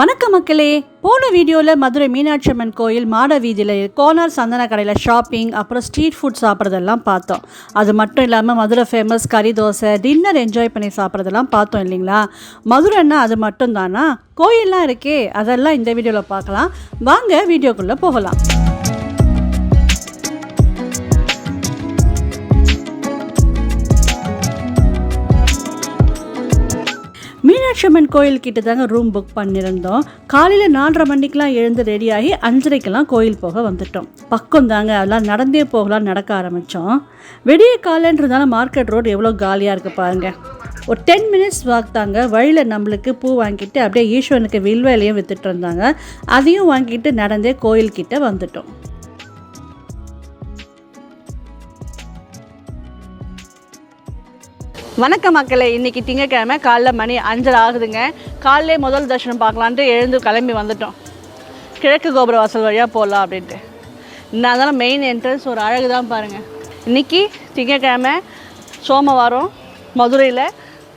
வணக்கம் மக்களே. போன வீடியோவில் மதுரை மீனாட்சி அம்மன் கோயில் மாட வீதியில் கோனார் சந்தன கடையில் ஷாப்பிங் அப்புறம் ஸ்ட்ரீட் ஃபுட் சாப்பிட்றதெல்லாம் பார்த்தோம். அது மட்டும் இல்லாமல் மதுரை ஃபேமஸ் கறி தோசை டின்னர் என்ஜாய் பண்ணி சாப்பிட்றதெல்லாம் பார்த்தோம் இல்லைங்களா? மதுரைன்னா அது மட்டும் தானா கோயிலெலாம் இருக்கே. அதெல்லாம் இந்த வீடியோவில் பார்க்கலாம். வாங்க வீடியோக்குள்ளே போகலாம். மீனாட்சி அம்மன் கோயில் கிட்ட தாங்க ரூம் புக் பண்ணியிருந்தோம். காலையில் நாலரை மணிக்கெலாம் எழுந்து ரெடியாகி அஞ்சரைக்கெல்லாம் கோயில் போக வந்துட்டோம். பக்கம் தாங்க அதெல்லாம் நடந்தே போகலாம் நடக்க ஆரம்பித்தோம் வெடிய காலன்றதால மார்க்கெட் ரோடு எவ்வளோ காலியாக இருக்குது பாருங்க. ஒரு டென் மினிட்ஸ் வாக் தாங்க வழியில் நம்மளுக்கு பூ வாங்கிட்டு அப்படியே ஈஸ்வரனுக்கு வில்வேலையும் வித்துட்டு இருந்தாங்க. அதையும் வாங்கிட்டு நடந்தே கோயில்கிட்ட வந்துட்டோம். வணக்கம் மக்களே இன்னைக்கு திங்கக்கிழமை காலைல மணி அஞ்சரை ஆகுதுங்க. காலையிலே முதல் தர்ஷனம் பார்க்கலான்ட்டு எழுந்து கிளம்பி வந்துட்டோம். கிழக்கு கோபுர வாசல் வழியாக போகலாம் அப்படின்ட்டு. நான் மெயின் என்ட்ரன்ஸ் ஒரு அழகு தான் பாருங்கள் இன்னைக்கு திங்கக்கிழமை சோமவாரம் மதுரையில்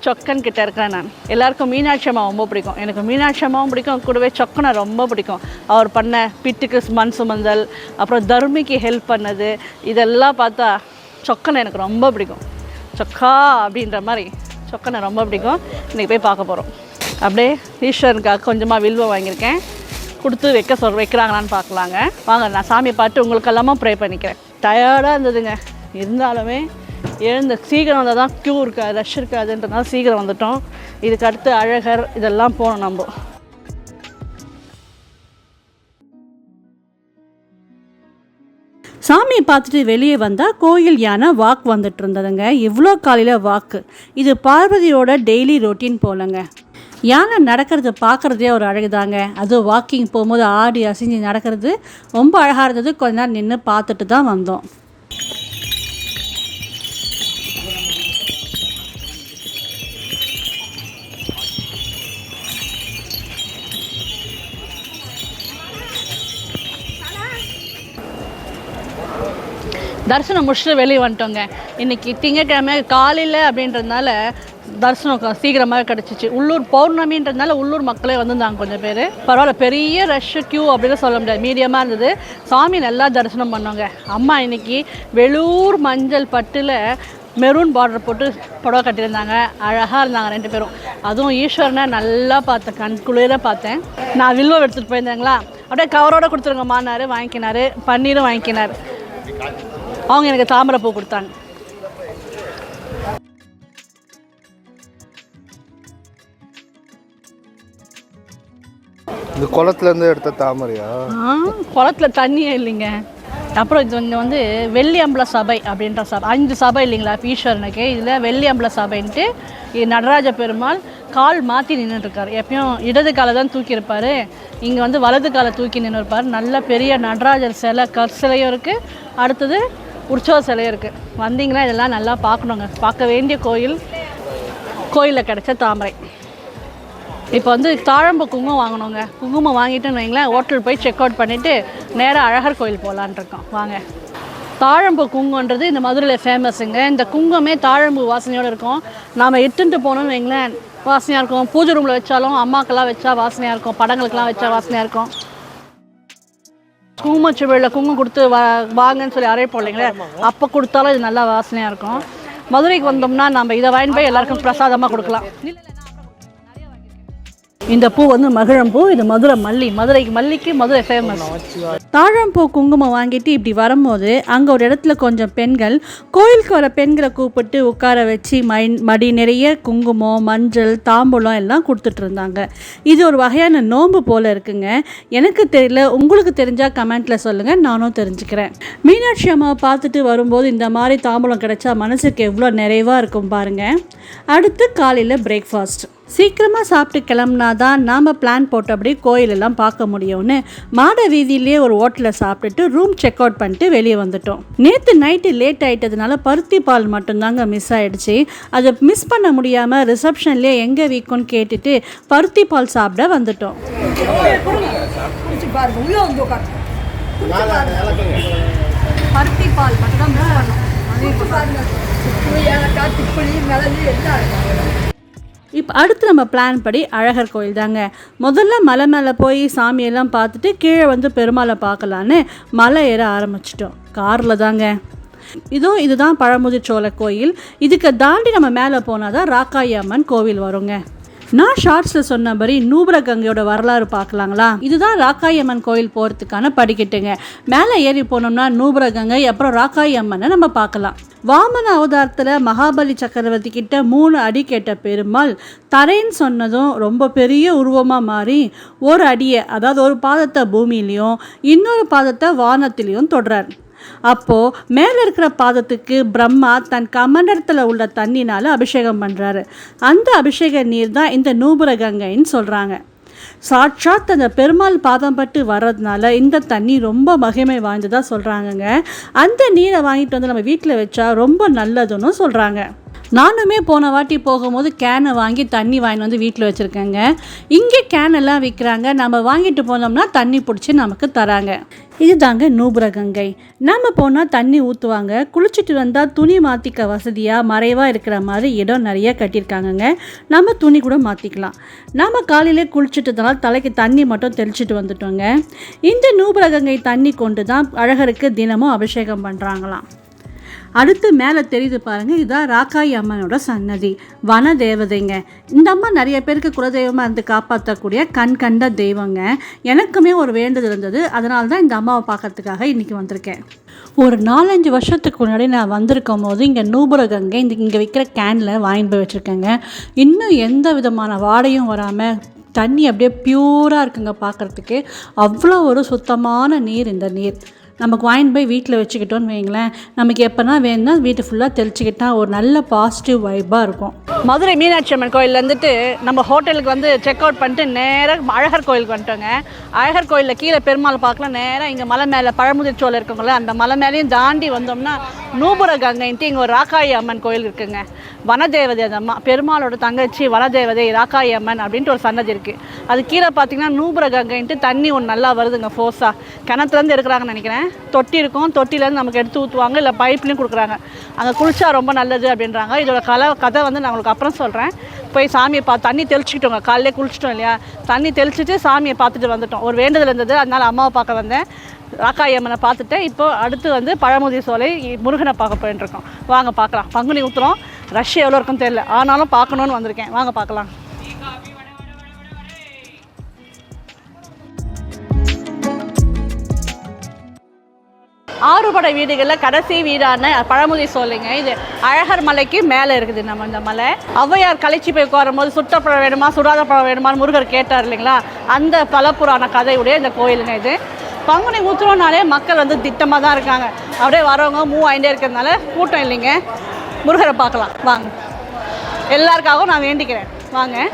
சொக்கன் கிட்டே இருக்கிறேன் நான். எல்லாருக்கும் மீனாட்சி அம்மா ரொம்ப பிடிக்கும். எனக்கு மீனாட்சி அம்மாவும் பிடிக்கும். கூடவே சொக்கனை ரொம்ப பிடிக்கும். அவர் பண்ண பிட்டுக்கு மண் சுமந்தல் அப்புறம் தர்மிக்கு ஹெல்ப் பண்ணது இதெல்லாம் பார்த்தா சொக்கனை எனக்கு ரொம்ப பிடிக்கும். சொக்கா அப்படின்ற மாதிரி. சொக்கனை ரொம்ப பிடிக்கும். இன்றைக்கி போய் பார்க்க போகிறோம் அப்படியே ஈஸ்வரனுக்காக கொஞ்சமாக வில்வம் வாங்கியிருக்கேன். கொடுத்து வைக்க சொல் வைக்கிறாங்களான்னு பார்க்கலாங்க. வாங்க நான் சாமியை பார்த்து உங்களுக்கு எல்லாமே ப்ரே பண்ணிக்கிறேன். டயர்டாக இருந்ததுங்க. இருந்தாலுமே எழுந்த சீக்கிரம் வந்தால் தான் க்யூ இருக்காது ரஷ் இருக்காதுன்றதுனால சீக்கிரம் வந்துட்டோம். இதுக்கு அடுத்து அழகர் இதெல்லாம் போகணும் நம்ம. சாமி பார்த்துட்டு வெளியே வந்தால் கோயில் யானை வாக் வந்துட்டு இருந்ததுங்க. இவ்வளோ காலையில் வாக்கு இது பார்வதியோட டெய்லி ரொட்டீன் போலங்க. யானை நடக்கிறது பார்க்குறதே ஒரு அழகுதாங்க. அதுவும் வாக்கிங் போகும்போது ஆடி அசைஞ்சு நடக்கிறது ரொம்ப அழகாக இருந்தது. கொஞ்ச நேரம் நின்று பார்த்துட்டு தான் வந்தோம். தரிசனம் முடிச்சுட்டு வெளியே வந்துட்டோங்க. இன்றைக்கி திங்கக்கிழமை காலையில் அப்படின்றதுனால தரிசனம் சீக்கிரமாக கிடச்சிச்சு. உள்ளூர் பௌர்ணமின்றதுனால உள்ளூர் மக்களே வந்திருந்தாங்க கொஞ்சம் பேர். பரவாயில்ல பெரிய ரஷ்ஷு க்யூ அப்படின்னு சொல்ல முடியாது. மீடியமாக இருந்தது. சாமி நல்லா தரிசனம் பண்ணோங்க. அம்மா இன்னைக்கு வெளூர் மஞ்சள் பட்டில் மெரூன் பார்டர் போட்டு புடவை கட்டியிருந்தாங்க. அழகாக இருந்தாங்க ரெண்டு பேரும். அதுவும் ஈஸ்வரனை நல்லா பார்த்தேன். கண் குளிர பார்த்தேன். நான் வில்வம் எடுத்துகிட்டு போயிருந்தேங்களா? அப்படியே கவரோட கொடுத்துருங்கம்மான்னாரு வாங்கிக்கினாரு. பன்னீரும் வாங்கிக்கினார். அவங்க எனக்கு தாமரை பூ கொடுத்தாங்க. இந்த குளத்துலேருந்து எடுத்த தாமரையா? ஆ, குளத்துல தண்ணியே இல்லைங்க. அப்புறம் இது வந்து வந்து வெள்ளி அம்பல சபை அப்படின்ற சபை. அஞ்சு சபை இல்லைங்களா ஈஸ்வரனுக்கு. இதில் வெள்ளி அம்பல சபைன்ட்டு நடராஜ பெருமாள் கால் மாற்றி நின்றுட்டுருக்காரு எப்பயும் இடது காலை தான் தூக்கியிருப்பார் இங்கே வந்து வலது காலை தூக்கி நின்று இருப்பார் நல்ல பெரிய நடராஜர் சிலை கற் சிலையும் இருக்குது அடுத்தது உற்சவ சிலை இருக்குது வந்தீங்கன்னா இதெல்லாம் நல்லா பார்க்கணுங்க. பார்க்க வேண்டிய கோயில் கோயிலில் கிடச்ச தாமரை. இப்போ வந்து தாழம்பு குங்குமம் வாங்கணுங்க. குங்குமம் வாங்கிட்டுன்னு வைங்களேன் ஹோட்டல் போய் செக் அவுட் பண்ணிவிட்டு நேராக அழகர் கோயில் போகலான் இருக்கோம். வாங்க. தாழம்பு குங்குன்றது இந்த மதுரையில் ஃபேமஸுங்க இந்த குங்குமமே தாழம்பு வாசனையோடு இருக்கும். நாம் எடுத்துட்டு போனோம்னு வைங்களேன் வாசனையாக இருக்கும். பூஜை ரூமில் வச்சாலும் அம்மாக்கெல்லாம் வச்சா வாசனையாக இருக்கும். படங்களுக்கெல்லாம் வச்சா வாசனையாக இருக்கும். குங்குமச்சுவழியில் குங்குமம் கொடுத்து வா வாங்கன்னு சொல்லி அரைப்போம் இல்லைங்களே அப்போ கொடுத்தாலும் இது நல்லா வாசனையாக இருக்கும். மதுரைக்கு வந்தோம்னா நம்ம இதை வாங்கி போய் எல்லாருக்கும் பிரசாதமாக கொடுக்கலாம். இந்த பூ வந்து மகிழம்பூ இது மதுரை மல்லி. மதுரைக்கு மல்லிக்கு மதுரை ஃபேமஸ் தாழம்பூ குங்குமம் வாங்கிட்டு இப்படி வரும்போது அங்கே ஒரு இடத்துல கொஞ்சம் பெண்கள் கோயிலுக்கு வர பெண்களை கூப்பிட்டு உட்கார வச்சு மை மடி நிறைய குங்குமம் மஞ்சள் தாம்பூலம் எல்லாம் கொடுத்துட்டு இருந்தாங்க. இது ஒரு வகையான நோன்பு போல் இருக்குங்க. எனக்கு தெரியல உங்களுக்கு தெரிஞ்சால் கமெண்ட்டில் சொல்லுங்கள் நானும் தெரிஞ்சுக்கிறேன். மீனாட்சி அம்மாவை பார்த்துட்டு வரும்போது இந்த மாதிரி தாம்பூலம் கிடைச்சா மனசுக்கு எவ்வளோ நிறைவாக இருக்கும் பாருங்கள் அடுத்து காலையில் பிரேக்ஃபாஸ்ட் சீக்கிரமாக சாப்பிட்டு கிளம்புனா தான் நாம் பிளான் போட்டபடி கோயிலெல்லாம் பார்க்க முடியும்னு மாட வீதியிலே ஒரு ஹோட்டலில் சாப்பிட்டுட்டு ரூம் செக் அவுட் பண்ணிட்டு வெளியே வந்துட்டோம். நேற்று நைட்டு லேட் ஆயிட்டதுனால பருத்தி பால் மட்டும்தாங்க மிஸ் ஆயிடுச்சு. அதை மிஸ் பண்ண முடியாமல் ரிசப்ஷன்லேயே எங்கே வீக்கும்னு கேட்டுட்டு பருத்தி பால் சாப்பிட வந்துட்டோம். பருத்தி பால் மட்டும் தான் இப்போ அடுத்து நம்ம பிளான் படி அழகர் கோயில் தாங்க. முதல்ல மலை மேலே போய் சாமியெல்லாம் பார்த்துட்டு கீழே வந்து பெருமாளை பார்க்கலான்னு மலை ஏற ஆரம்பிச்சிட்டோம். காரில் தாங்க. இதோ இதுதான் பழமுதிர்ச்சோலை கோயில். இதுக்கு தாண்டி நம்ம மேலே போனால் தான் ராக்காயி அம்மன் கோவில் வருங்க. நான் ஷார்ட்ஸில் சொன்ன நூபுர கங்கையோட வரலாறு பார்க்கலாங்களா? இதுதான் ராக்காயம்மன் கோயில் போகிறதுக்கான படிக்கட்டுங்க. மேலே ஏறி போனோம்னா நூபுர கங்கை அப்புறம் ராக்காயம்மனை நம்ம பார்க்கலாம். வாமன அவதாரத்தில் மகாபலி சக்கரவர்த்தி கிட்ட மூணு அடி கேட்ட பெருமாள் தரைன்னு சொன்னதும் ரொம்ப பெரிய உருவமாக மாறி ஒரு அடியை அதாவது ஒரு பாதத்தை பூமியிலையும் இன்னொரு பாதத்தை வானத்திலையும் தொடுறார். அப்போது மேலே இருக்கிற பாதத்துக்கு பிரம்மா தன் கமண்டத்தில் உள்ள தண்ணினால் அபிஷேகம் பண்ணுறாரு அந்த அபிஷேக நீர் தான் இந்த நூபுர கங்கைன்னு சொல்கிறாங்க சாட்சாத் அந்த பெருமாள் பாதம் பட்டு வர்றதுனால இந்த தண்ணி ரொம்ப மகிமை வாய்ந்ததாக சொல்கிறாங்கங்க அந்த நீரை வாங்கிட்டு வந்து நம்ம வீட்டில் வச்சா ரொம்ப நல்லதுன்னு சொல்கிறாங்க நானுமே போன வாட்டி போகும்போது கேனை வாங்கி தண்ணி வாங்கிட்டு வந்து வீட்டில் வச்சுருக்கேங்க. இங்கே கேன் எல்லாம் விற்கிறாங்க நம்ம வாங்கிட்டு போனோம்னா தண்ணி பிடிச்சி நமக்கு தராங்க. இதுதாங்க நூபுரகங்கை. நம்ம போனால் தண்ணி ஊற்றுவாங்க குளிச்சுட்டு வந்தால் துணி மாற்றிக்க வசதியாக மறைவாக இருக்கிற மாதிரி இடம் நிறைய கட்டியிருக்காங்கங்க. நம்ம துணி கூட மாற்றிக்கலாம் நம்ம காலையில் குளிச்சுட்டதுனால தலைக்கு தண்ணி மட்டும் தெளிச்சிட்டு வந்துட்டோங்க. இந்த நூபுரகங்கை தண்ணி கொண்டு தான் அழகருக்கு தினமும் அபிஷேகம் பண்ணுறாங்களாம் அடுத்து மேலே தெரியுது பாருங்கள் இதுதான் ராக்காயி அம்மனோட சன்னதி. வன தேவதைங்க இந்த அம்மா நிறைய பேருக்கு குலதெய்வமாக இருந்து காப்பாற்றக்கூடிய கண் கண்ட தெய்வங்க. எனக்குமே ஒரு வேண்டுதல் இருந்தது. அதனால தான் இந்த அம்மாவை பார்க்கறதுக்காக இன்றைக்கி வந்திருக்கேன். ஒரு நாலஞ்சு வருஷத்துக்கு முன்னாடி நான் வந்திருக்கும் போது இங்கே நூபுர கங்கை இந்த இங்கே விற்கிற கேனில் வாங்கி போய் வச்சுருக்கேங்க. இன்னும் எந்த விதமான வாடையும் வராமல் தண்ணி அப்படியே பியூராக இருக்குங்க பார்க்குறதுக்கு அவ்வளோ ஒரு சுத்தமான நீர் இந்த நீர். நமக்கு வாங்கிட்டு போய் வீட்டில் வச்சுக்கிட்டோன்னு வைங்களேன். நமக்கு எப்போனா வேணும்னா வீட்டு ஃபுல்லாக தெளிச்சிக்கிட்டா ஒரு நல்ல பாசிட்டிவ் வைப்பாக இருக்கும். மதுரை மீனாட்சி அம்மன் கோயில் இருந்துட்டு நம்ம ஹோட்டலுக்கு வந்து செக் அவுட் பண்ணிட்டு நேராக அழகர் கோயிலுக்கு வந்துட்டோங்க. அழகர் கோயிலில் கீழே பெருமாள் பார்க்கலாம் நேராக இங்கே மலை மேலே பழமுதிர் சோழ இருக்குங்களே அந்த மலை மேலேயும் தாண்டி வந்தோம்னா நூபுர கங்கைன்ட்டு இங்கே ஒரு ராக்காயி அம்மன் கோயில் இருக்குங்க. வனதேவதை அந்த அம்மா பெருமாளோட தங்கச்சி வனதேவதை ராக்காய் அம்மன் அப்படின்ட்டு ஒரு சன்னதி இருக்குது அது கீழே பார்த்தீங்கன்னா நூபுர கங்கைன்ட்டு தண்ணி ஒன்று நல்லா வருதுங்க ஃபோர்ஸாக கிணத்துலேருந்து எடுக்கிறாங்கன்னு நினைக்கிறேன். தொட்டி இருக்கும். தொட்டிலேருந்து நமக்கு எடுத்து ஊற்றுவாங்க இல்லை பைப்லேயும் கொடுக்குறாங்க. அங்கே குளிச்சா ரொம்ப நல்லது அப்படின்றாங்க. இதோட கலை கதை வந்து நான் உங்களுக்கு அப்புறம் சொல்கிறேன் போய் சாமியை பார்த்து தண்ணி தெளிச்சிக்கிட்டோங்க. காலையிலே குளிச்சிட்டோம் இல்லையா? தண்ணி தெளிச்சுட்டு சாமியை பார்த்துட்டு வந்துட்டோம். ஒரு வேண்டுதல் இருந்தது அதனால் அம்மாவை பார்க்க வந்தேன். ராக்காய் அம்மனை பார்த்துட்டேன் இப்போ அடுத்து வந்து பழமுதி சோலை முருகனை பார்க்க போயிட்டு இருக்கோம். வாங்க பார்க்கலாம். பங்குனி ஊற்றுறோம் ரஷ் எவ்வளோ இருக்குன்னு தெரியல. ஆனாலும் பார்க்கணுன்னு வந்திருக்கேன். வாங்க பார்க்கலாம். ஆறுபடை வீடுகளில் கடைசி வீடான பழமுதி சோலைங்க இது அழகர் மலைக்கு மேலே இருக்குது நம்ம இந்த மலை. ஔவையார் கலைச்சி போய் உட்காரும்போது சுட்டப்பழம் வேணுமா சுடாத பழம் வேணுமான்னு முருகர் கேட்டார் இல்லைங்களா? அந்த பலப்புறான கதையுடைய இந்த கோயிலுங்க இது. பங்குனி ஊத்துறோம்னாலே மக்கள் வந்து திட்டமாக தான் இருக்காங்க. அப்படியே வரவங்க மூவ் ஆகிட்டே இருக்கிறதுனால கூட்டம் இல்லைங்க. முருகரை பார்க்கலாம். வாங்க. எல்லாருக்காகவும் நான் வேண்டிக்கிறேன். வாங்க.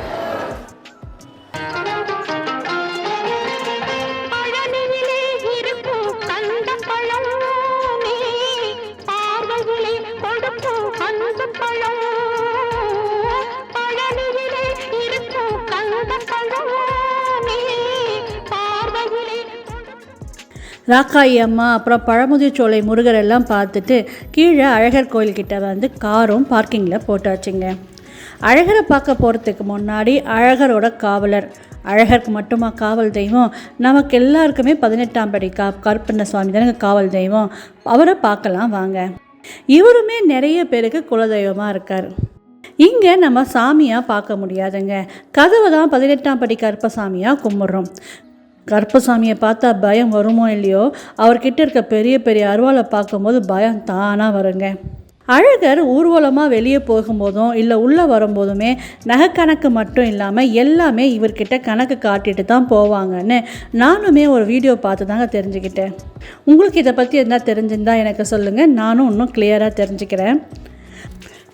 ராக்காயி அம்மா அப்புறம் பழமுதிர் சோலை முருகர் எல்லாம் பார்த்துட்டு கீழே அழகர் கோயில்கிட்ட வந்து காரும் பார்க்கிங்கில் போட்டாச்சுங்க. அழகரை பார்க்க போகிறதுக்கு முன்னாடி அழகரோட காவலர். அழகருக்கு மட்டுமா காவல் தெய்வம்? நமக்கு எல்லாருக்குமே பதினெட்டாம் படி கா கருப்பண்ண சுவாமி தானே காவல் தெய்வம். அவரை பார்க்கலாம் வாங்க. இவருமே நிறைய பேருக்கு குலதெய்வமாக இருக்கார். இங்கே நம்ம சாமியாக பார்க்க முடியாதுங்க. கதவை தான் பதினெட்டாம் படி கருப்பசாமியாக கும்பிட்றோம். கருப்பசாமியை பார்த்தா பயம் வருமோ இல்லையோ? அவர்கிட்ட இருக்க பெரிய பெரிய அருவாளை பார்க்கும்போது பயம் தானாக வருங்க. அழகர் ஊர்வலமாக வெளியே போகும்போதும் இல்லை உள்ளே வரும்போதுமே கணக்கு மட்டும் இல்லாமல் எல்லாமே இவர்கிட்ட கணக்கு காட்டிட்டு தான் போவாங்கன்னு நானுமே ஒரு வீடியோ பார்த்து தாங்க தெரிஞ்சுக்கிட்டேன். உங்களுக்கு இதை பற்றி எதனா தெரிஞ்சிருந்தா எனக்கு சொல்லுங்கள் நானும் இன்னும் கிளியராக தெரிஞ்சுக்கிறேன்.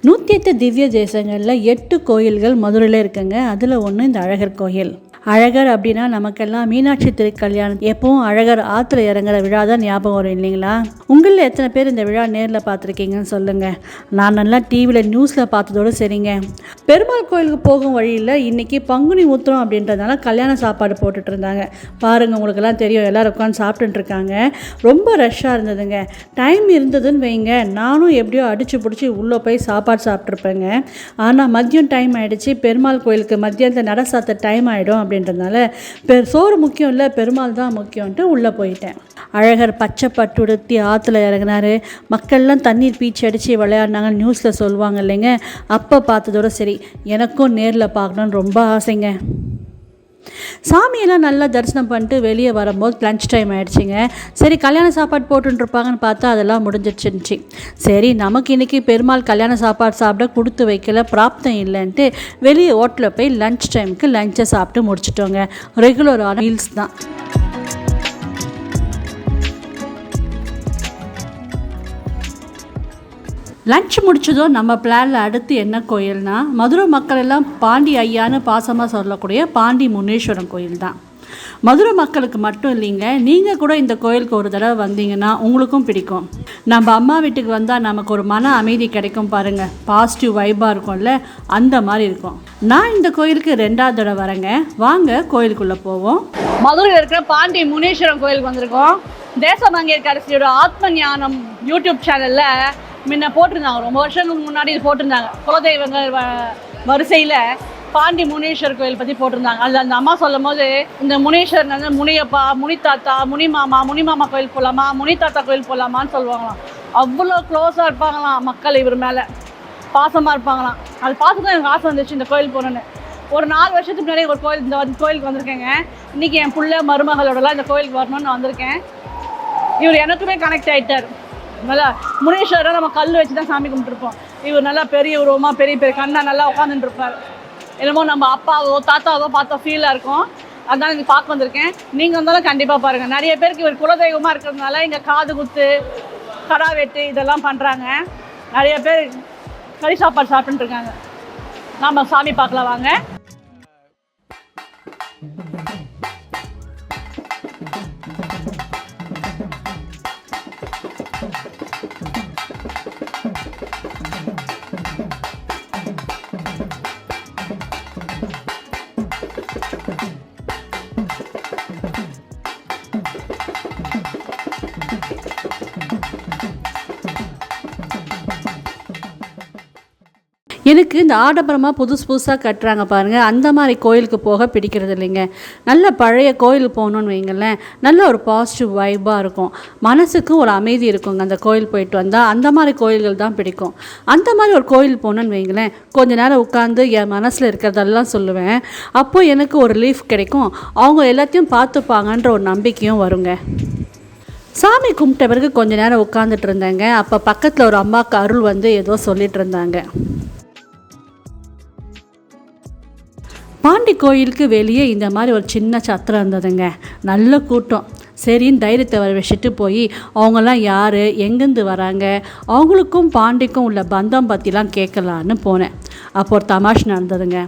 நூற்றி எட்டு திவ்ய தேசங்களில் எட்டு கோயில்கள் மதுரையில் இருக்குங்க. அதில் ஒன்று இந்த அழகர் கோயில். அழகர் அப்படின்னா நமக்கெல்லாம் மீனாட்சி திருக்கல்யாணம். எப்பவும் அழகர் ஆற்றுல இறங்குற விழா தான் ஞாபகம் வரும் இல்லைங்களா? உங்களில் எத்தனை பேர் இந்த விழா நேரில் பார்த்துருக்கீங்கன்னு சொல்லுங்கள் நான் நல்லா டிவியில் நியூஸில் பார்த்ததோடு சரிங்க. பெருமாள் கோயிலுக்கு போகும் வழியில் இன்றைக்கி பங்குனி உத்திரம் அப்படின்றதுனால கல்யாண சாப்பாடு போட்டுட்டு இருந்தாங்க. பாருங்கள் உங்களுக்கெல்லாம் தெரியும். எல்லோரும் உட்காந்து சாப்பிட்டுட்டு இருக்காங்க. ரொம்ப ரஷ்ஷாக இருந்ததுங்க. டைம் இருந்ததுன்னு வைங்க. நானும் எப்படியோ அடித்து பிடிச்சி உள்ளே போய் சாப்பாடு சாப்பிட்ருப்பேங்க ஆனால் மதியம் டைம் ஆகிடுச்சு பெருமாள் கோயிலுக்கு மதியத்தில் நட சாத்த டைம் ஆகிடும் அப்படின்றதுனால பெ சோறு முக்கியம் இல்லை பெருமாள் தான் முக்கியம்ன்ட்டு உள்ளே போயிட்டேன். அழகர் பச்சை பட்டுடுத்தி ஆற்றுல இறங்கினார். மக்கள்லாம் தண்ணீர் பீச்சு அடித்து விளையாடினாங்க நியூஸில் சொல்லுவாங்க இல்லைங்க. அப்போ பார்த்ததோட சரி எனக்கும் நேரில் பார்க்கணுன்னு ரொம்ப ஆசைங்க. சாமியெல்லாம் நல்லா தரிசனம் பண்ணிட்டு வெளியே வரும்போது லஞ்ச் டைம் ஆயிடுச்சுங்க. சரி கல்யாண சாப்பாடு போட்டுருப்பாங்கன்னு பார்த்தா அதெல்லாம் முடிஞ்சிடுச்சுருந்துச்சு சரி நமக்கு இன்றைக்கி பெருமாள் கல்யாண சாப்பாடு சாப்பிட கொடுத்து வைக்கல பிராப்தம் இல்லைன்ட்டு வெளியே ஹோட்டலில் போய் லஞ்ச் டைமுக்கு லஞ்சை சாப்பிட்டு முடிச்சிட்டோங்க. ரெகுலரான மீல்ஸ் தான். லஞ்ச் முடிச்சதும் நம்ம பிளானில் அடுத்து என்ன கோயில்னா மதுரை மக்கள் எல்லாம் பாண்டி ஐயான்னு பாசமாக சொல்லக்கூடிய பாண்டி முனீஸ்வரன் கோயில் தான். மதுரை மக்களுக்கு மட்டும் இல்லைங்க நீங்கள் கூட இந்த கோயிலுக்கு ஒரு தடவை வந்தீங்கன்னா உங்களுக்கும் பிடிக்கும். நம்ம அம்மா வீட்டுக்கு வந்தால் நமக்கு ஒரு மன அமைதி கிடைக்கும் பாருங்கள் பாசிட்டிவ் வைப்பாக இருக்கும்ல அந்த மாதிரி இருக்கும். நான் இந்த கோயிலுக்கு ரெண்டாவது தடவை வரேங்க. வாங்க கோயிலுக்குள்ளே போவோம். மதுரையில் இருக்கிற பாண்டி முனீஸ்வரன் கோயிலுக்கு வந்திருக்கோம். தேசமங்கேற்க அரசியோட ஆத்ம ஞானம் யூடியூப் சேனலில் முன்ன போட்டிருந்தாங்க. ரொம்ப வருஷங்களுக்கு முன்னாடி இது போட்டிருந்தாங்க. குலதெய்வங்கள் வ- வரிசையில் பாண்டி முனீஸ்வர் கோயில் பற்றி போட்டிருந்தாங்க. அதில் அந்த அம்மா சொல்லும் போது இந்த முனீஸ்வரன் வந்து முனியப்பா முனித்தாத்தா முனிமாமா முனிமாமா கோயில் போகலாமா முனித்தாத்தா கோயில் போகலாமான்னு சொல்லுவாங்களாம். அவ்வளோ க்ளோஸாக இருப்பாங்களாம் மக்கள் இவர் மேலே. பாசமாக இருப்பாங்களாம். அது பார்த்து தான் எனக்கு ஆசை வந்துச்சு இந்த கோயில் போகணுன்னு ஒரு நாலு வருஷத்துக்கு முன்னாடி ஒரு கோயில் இந்த கோயிலுக்கு வந்திருக்கேங்க. இன்றைக்கி என் பிள்ளை மருமகளோடலாம் இந்த கோயிலுக்கு வரணும்னு நான் வந்திருக்கேன். இவர் எனக்குமே கனெக்ட் ஆகிட்டார் நல்லா முனீஸ்வரரை நம்ம கல் வச்சு தான் சாமி கும்பிட்டுருப்போம். இவர் நல்லா பெரிய உருவமா பெரிய பெரிய கண்ணா நல்லா உட்காந்துட்டு இருப்பார் என்னமோ நம்ம அப்பாவோ தாத்தாவோ பார்த்தா ஃபீலாக இருக்கும். அதான் இங்கே பார்க்க வந்திருக்கேன். நீங்கள் வந்தாலும் கண்டிப்பாக பாருங்கள் நிறைய பேருக்கு இவர் குலதெய்வமாக இருக்கிறதுனால இங்கே காது குத்து கடா வெட்டு இதெல்லாம் பண்ணுறாங்க நிறைய பேர் கறி சாப்பாடு சாப்பிட்டுருக்காங்க நாம் சாமி பார்க்கலாம் வாங்க. எனக்கு இந்த ஆடம்பரமாக புதுசு புதுசாக கட்டுறாங்க பாருங்கள் அந்த மாதிரி கோயிலுக்கு போக பிடிக்கிறது இல்லைங்க. நல்ல பழைய கோயிலுக்கு போகணுன்னு வைங்களேன். நல்ல ஒரு பாசிட்டிவ் வைப்பாக இருக்கும். மனசுக்கும் ஒரு அமைதி இருக்குங்க. அந்த கோயில் போயிட்டு வந்தால் அந்த மாதிரி கோயில்கள் தான் பிடிக்கும். அந்த மாதிரி ஒரு கோயில் போகணுன்னு வைங்களேன். கொஞ்ச நேரம் உட்காந்து என் மனசில் இருக்கிறதெல்லாம் சொல்லுவேன். அப்போது எனக்கு ஒரு ரிலீஃப் கிடைக்கும். அவங்க எல்லாத்தையும் பார்த்துப்பாங்கன்ற ஒரு நம்பிக்கையும் வருங்க. சாமி கும்பிட்ட பிறகு கொஞ்ச நேரம் உட்காந்துட்டு இருந்தேங்க. அப்போ பக்கத்தில் ஒரு அம்மாவுக்கு அருள் வந்து ஏதோ சொல்லிட்டு இருந்தாங்க. பாண்டி கோயிலுக்கு வெளியே இந்த மாதிரி ஒரு சின்ன சத்திரம் இருந்ததுங்க. நல்ல கூட்டம். சரின்னு தைரியத்தை வர வச்சுட்டு போய் அவங்கெல்லாம் யார் எங்கேருந்து வராங்க அவங்களுக்கும் பாண்டிக்கும் உள்ள பந்தம் பற்றிலாம் கேட்கலான்னு போனேன். அப்போ ஒரு தமாஷ் நடந்ததுங்க.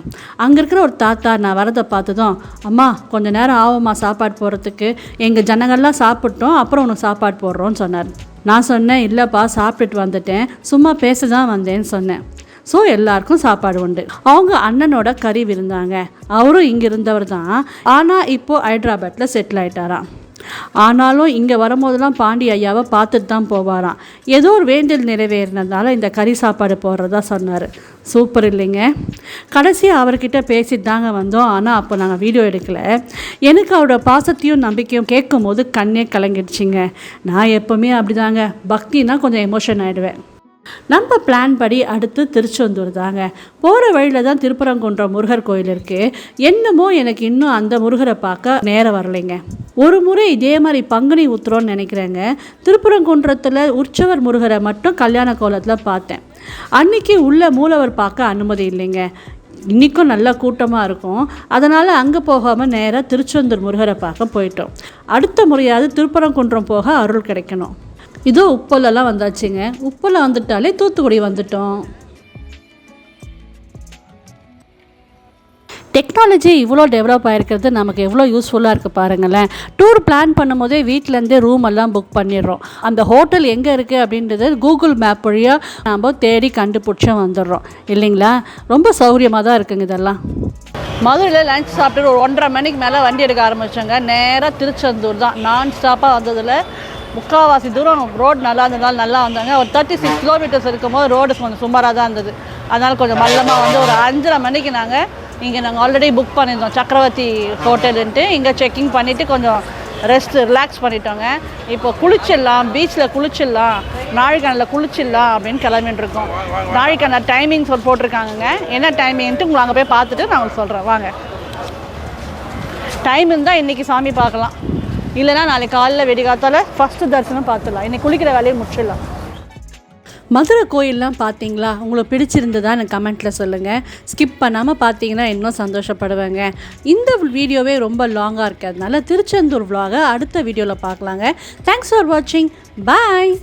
அங்கே இருக்கிற ஒரு தாத்தா நான் வரதை பார்த்ததும் அம்மா கொஞ்ச நேரம் ஆகும்மா சாப்பாடு போடுறதுக்கு. எங்கள் ஜனங்கள்லாம் சாப்பிட்டோம் அப்புறம் உனக்கு சாப்பாடு போடுறோன்னு சொன்னார். நான் சொன்னேன் இல்லைப்பா சாப்பிட்டுட்டு வந்துட்டேன். சும்மா பேச தான் வந்தேன்னு சொன்னேன். ஸோ எல்லாருக்கும் சாப்பாடு உண்டு. அவங்க அண்ணனோட கறி விருந்தாங்க. அவரும் இங்கே இருந்தவர் தான் ஆனால் இப்போது ஹைதராபாத்தில் செட்டில் ஆயிட்டாராம். ஆனாலும் இங்கே வரும்போதெல்லாம் பாண்டி ஐயாவை பார்த்துட்டு தான் போவாராம். ஏதோ ஒரு வேண்டல் நிறைவேறினதால இந்த கறி சாப்பாடு போடுறதா சொன்னார். சூப்பர் இல்லைங்க. கடைசியாக அவர்கிட்ட பேசிட்டு தாங்க வந்தோம். ஆனால் அப்போ நாங்கள் வீடியோ எடுக்கலை. எனக்கு அவரோட பாசத்தையும் நம்பிக்கையும் கேட்கும் போது கண்ணே கலங்கிடுச்சிங்க. நான் எப்போவுமே அப்படிதாங்க. பக்தினா கொஞ்சம் எமோஷன் ஆகிடுவேன் நம்ம பிளான் படி அடுத்து திருச்செந்தூர் தாங்க போகிற வழியில் தான் திருப்பரங்குன்றம் முருகர் கோயில் இருக்குது என்னமோ எனக்கு இன்னும் அந்த முருகரை பார்க்க நேரம் வரலைங்க. ஒரு முறை இதே மாதிரி பங்குனி உத்திரம்னு நினைக்கிறேங்க. திருப்பரங்குன்றத்தில் உற்சவர் முருகரை மட்டும் கல்யாண கோலத்தில் பார்த்தேன். அன்னைக்கு உள்ள மூலவர் பார்க்க அனுமதி இல்லைங்க. இன்றைக்கும் நல்லா கூட்டமாக இருக்கும். அதனால் அங்கே போகாமல் நேராக திருச்செந்தூர் முருகரை பார்க்க போயிட்டோம். அடுத்த முறையாவது திருப்பரங்குன்றம் போக அருள் கிடைக்கணும். இதோ உப்பலெல்லாம் வந்தாச்சுங்க. உப்பல வந்துட்டாலே தூத்துக்குடி வந்துட்டோம். டெக்னாலஜி இவ்வளோ டெவலப் ஆகிருக்கிறது நமக்கு எவ்வளோ யூஸ்ஃபுல்லாக இருக்குது பாருங்களேன். டூர் பிளான் பண்ணும்போதே வீட்டிலேருந்தே ரூம் எல்லாம் புக் பண்ணிடுறோம். அந்த ஹோட்டல் எங்கே இருக்குது அப்படின்றது கூகுள் மேப் வழியாக நம்ம தேடி கண்டுபிடிச்சும் வந்துடுறோம். இல்லைங்களா? ரொம்ப சௌகரியமாக தான் இருக்குங்க இதெல்லாம். மதுரையில் லஞ்ச் சாப்பிட்டு ஒரு ஒன்றரை மணிக்கு மேலே வண்டி எடுக்க ஆரம்பித்தோங்க நேராக திருச்செந்தூர் தான். நான் ஸ்டாப்பாக வந்ததில் முக்கால்வாசி தூரம் ரோடு நல்லா இருந்ததால் நல்லா வந்தாங்க. ஒரு தேர்ட்டி சிக்ஸ் கிலோமீட்டர்ஸ் இருக்கும்போது ரோடு கொஞ்சம் சுமாராக தான் இருந்தது. அதனால் கொஞ்சம் மல்லமாக வந்து ஒரு அஞ்சரை மணிக்கு நாங்கள் இங்கே நாங்கள் ஆல்ரெடி புக் பண்ணியிருந்தோம். சக்கரவர்த்தி ஹோட்டலுன்ட்டு. இங்கே செக்கிங் பண்ணிவிட்டு கொஞ்சம் ரெஸ்ட் ரிலாக்ஸ் பண்ணிட்டோங்க. இப்போ குளிச்சிடலாம் பீச்சில் குளிச்சிடலாம் நாழிக்கணில் குளிச்சிடலாம் அப்படின்னு கிளம்பிட்டு இருக்கோம். நாழிக்கண டைமிங்ஸ் போட்டிருக்காங்கங்க. என்ன டைமிங்ன்ட்டு உங்களை அங்கே போய் பார்த்துட்டு நான் உங்களுக்கு சொல்கிறேன் வாங்க. டைம் இருந்தால் இன்றைக்கி சாமி பார்க்கலாம். இல்லைன்னா நாளைக்கு காலைல வெடிகாத்தால் ஃபஸ்ட்டு தரிசனம் பார்த்துடலாம். இன்னைக்கு குளிக்கிற வேலையை முடிச்சிடலாம். மதுரை கோயிலெலாம் பார்த்தீங்களா? உங்களுக்கு பிடிச்சிருந்ததா? எனக்கு கமெண்ட்டில் சொல்லுங்கள் ஸ்கிப் பண்ணாமல் பார்த்தீங்கன்னா இன்னும் சந்தோஷப்படுவேங்க. இந்த வீடியோவே ரொம்ப லாங்காக இருக்கிறதுனால திருச்செந்தூர் vlog-அ அடுத்த வீடியோவில் பார்க்கலாங்க. தேங்க்ஸ் ஃபார் வாட்சிங் பாய்